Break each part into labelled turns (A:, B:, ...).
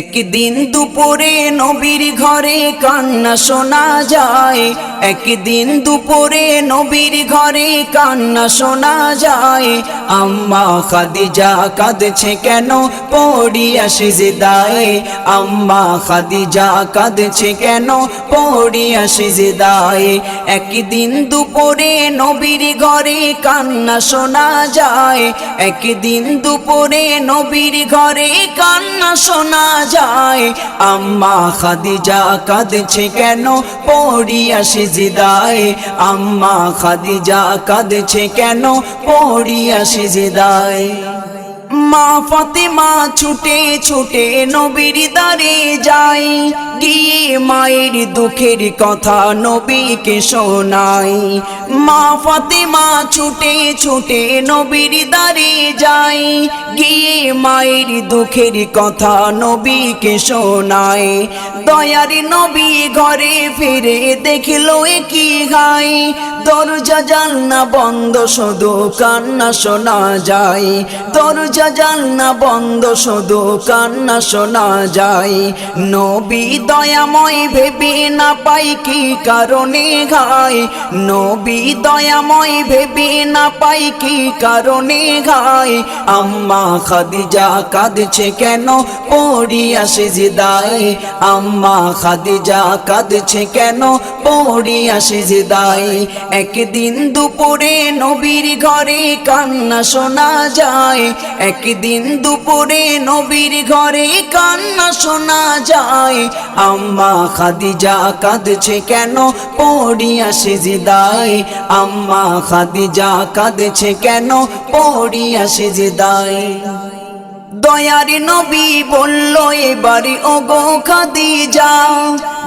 A: একদিন দুপুরে নবীর ঘরে কান্না শোনা যায়। একদিন দুপুরে নবীর ঘরে কান্না শোনা যায়। আম্মা খাদিজা কাঁদছে কেন? পড়িয়া সিজদায় আম্মা খাদিজা কাঁদছে কেন? পড়িয়া সিজদায় একদিন দুপুরে নবীর ঘরে কান্না শোনা যায়। একদিন দুপুরে নবীর ঘরে কান্না শোনা যায়। আম্মা খাদিজা কাঁদছে কেন? পড়িয়া সিজদায় আম্মা খাদিজা কাঁদছে কেন? পড়িয়া সিজদায় মা ফাতেমা ছুটে ছুটে নবীর দারে যাই গিয়ে মায়ের দুঃখের কথা নবীকে শোনাই মা ফাতেমা ছুটে ছুটে নবীর দারে যাই গিয়ে মায়ের দুঃখের কথা নবীকে শোনাই দয়ার নবী ঘরে ফিরে দেখল কি গাই দরজা জাননা বন্ধ, শুধু কান্না শোনা যায়। দরজা জাননা বন্ধ, শুধু কান্না শোনা যায়। নবী দয়াময় ভেবে না পাই কি কারণে ঘাই। নবী দয়াময় ভেবে না পাই কি কারণে ঘাই। আম্মা খাদিজা কাঁদছে কেন? পড়িয়া সিজদায় আম্মা খাদিজা কাঁদছে কেন? পড়িয়া সিজদায় একদিন দুপুরে নবীর ঘরে কান্না শোনা যায়। একদিন দুপুরে নবীর ঘরে কান্না শোনা যায়। আম্মা খাদিজা কাঁদছে কেন? পড়িয়া সিজদায় আম্মা খাদিজা কাঁদছে কেন? পড়িয়া সিজদায় দয়ার নবী বলল, এবারে ওগো খাদিজা,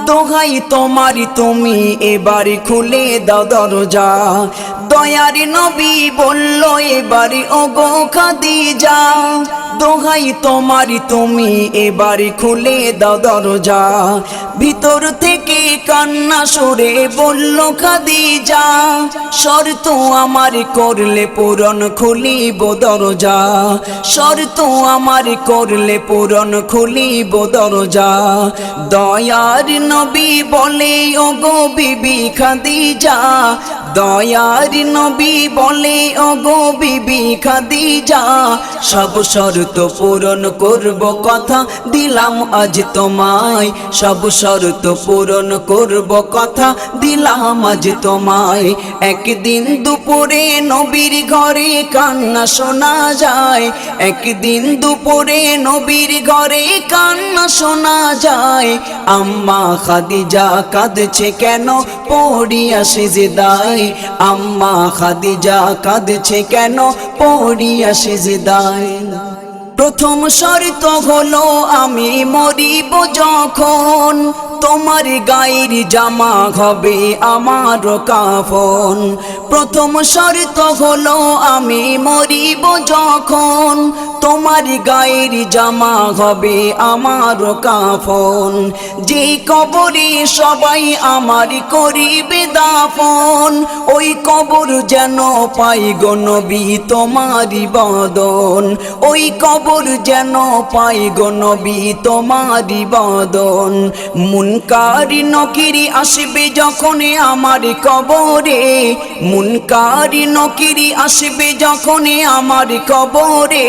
A: দোহাই তোমারি, তুমি এবারে খুলে দাও দরজা। দয়ার নবী বলল, এবারে ওগো খাদিজা দোহাই তোমারি তুমি এবারে খুলে দাও দরজা। ভিতর থেকে কান্না সরে বলল, খাদিজা, শর্ত আমার করলে পূরণ খুলিব দরজা। শর্ত আমার করলে পূরণ খুলিব দরজা। দয়ার নবী বলে, ওগো বিবি খাদিজা দয়ার নবী বলে, ওগো বিবি খাদিজা, সব শর্ত পূরণ করব কথা দিলাম আজ তোমায়। সব শর্ত পূরণ করব কথা দিলাম আজ তোমায়। একদিন দুপুরে নবীর ঘরে কান্না শোনা যায়। একদিন দুপুরে নবীর ঘরে কান্না শোনা যায়। আম্মা খাদিজা কাঁদছে কেন? পড়িয়া সেজেদায় আম্মা খাদিজা কাঁদছে কেন? পড়িয়া সেজেদায় প্রথম শর্ত হলো, আমি মরিব যখন তোমার গায়ের জামা হবে আমার কাফন। প্রথম শর্ত হলো, আমি মরিব যখন তোমার গায়ের জামা হবে আমার কাফন। যে কবরে সবাই আমার করিবে দাফন, ওই কবর যেন পাই গো নবী তোমারি বদন। ওই কবর যেন পাই গো নবী তোমারি বদন। মুনকারি নকিরি আসবে যখন আমার কবরে, মুনকারি নকিরি আসবে যখন আমার কবরে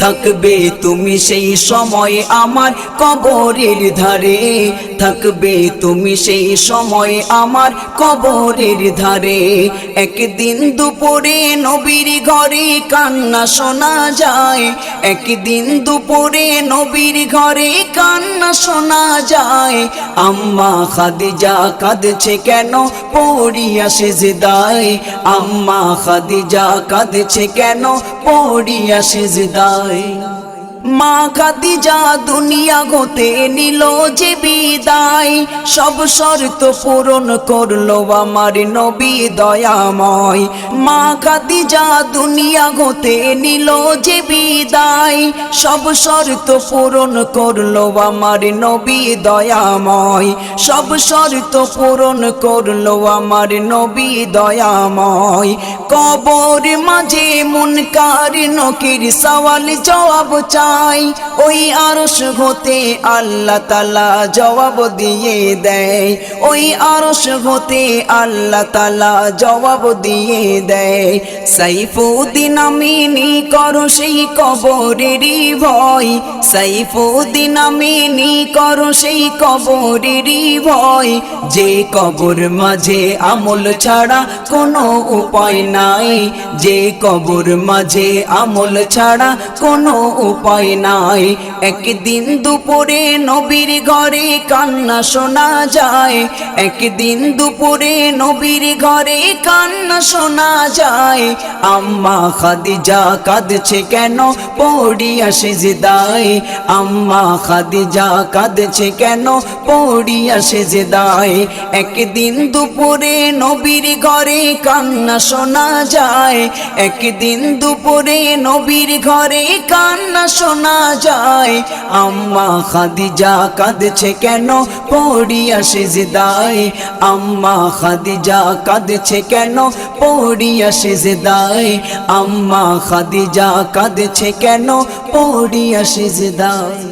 A: থাকবে তুমি সেই সময় আমার কবরের ধারে। থাকবে তুমি সেই সময় আমার কবরের ধারে। একদিন দুপুরে নবীর ঘরে কান্না শোনা যায়। একদিন দুপুরে নবীর ঘরে কান্না শোনা যায়। আম্মা খাদিজা কাঁদছে কেন? পড়িয়া সেজদায়। আম্মা খাদিজা কাঁদছে কেন? পড়িয়া সেজদায় মা খাদিজা দুনিয়া হতে নিল যে বিদায়। সব শর্ত পূরণ করল আমার নবী দয়াময়। মা খাদিজা দুনিয়া হতে নিল যে বিদায়। সব শর্ত পূরণ করল আমার নবী দয়াময়। সব শর্ত পূরণ করল আমার নবী দয়াময়। কবর মাঝে মুনকার নকির সওয়াল জবাব চা পাই ওই আরশ হতে আল্লাহ তালা জবাব দিয়ে দেয়। ওই আরশ হতে আল্লাহ তালা জবাব দিয়ে দেয়। সাইফুদ্দিন আমিনি করো সেই কবরেরই ভয়। সাইফুদ্দিন আমিনি করো সেই কবরেরই ভয়। যে কবর মাঝে আমল ছাড়া কোনো উপায় নাই। যে কবর মাঝে আমল ছাড়া কোনো উপায় নাই। একদিন দুপুরে নবীর ঘরে কান্না শোনা যায়। একদিন দুপুরে নবীর ঘরে কান্না শোনা যায়। আম্মা খাদিজা কাঁদছে কেন? পড়িয়া সেজদায়। আম্মা খাদিজা কাঁদছে কেন? পড়িয়া সেজদায়। একদিন দুপুরে নবীর ঘরে কান্না শোনা যায়। একদিন দুপুরে নবীর ঘরে কান্না শোনা যায়, আম্মা খাদিজা কাঁদছে কেন? পড়িয়া সেজদায় আম্মা খাদিজা কাঁদছে কেন? পড়িয়া সেজদায় আম্মা খাদিজা কাঁদছে কেন? পড়িয়া সেজদায়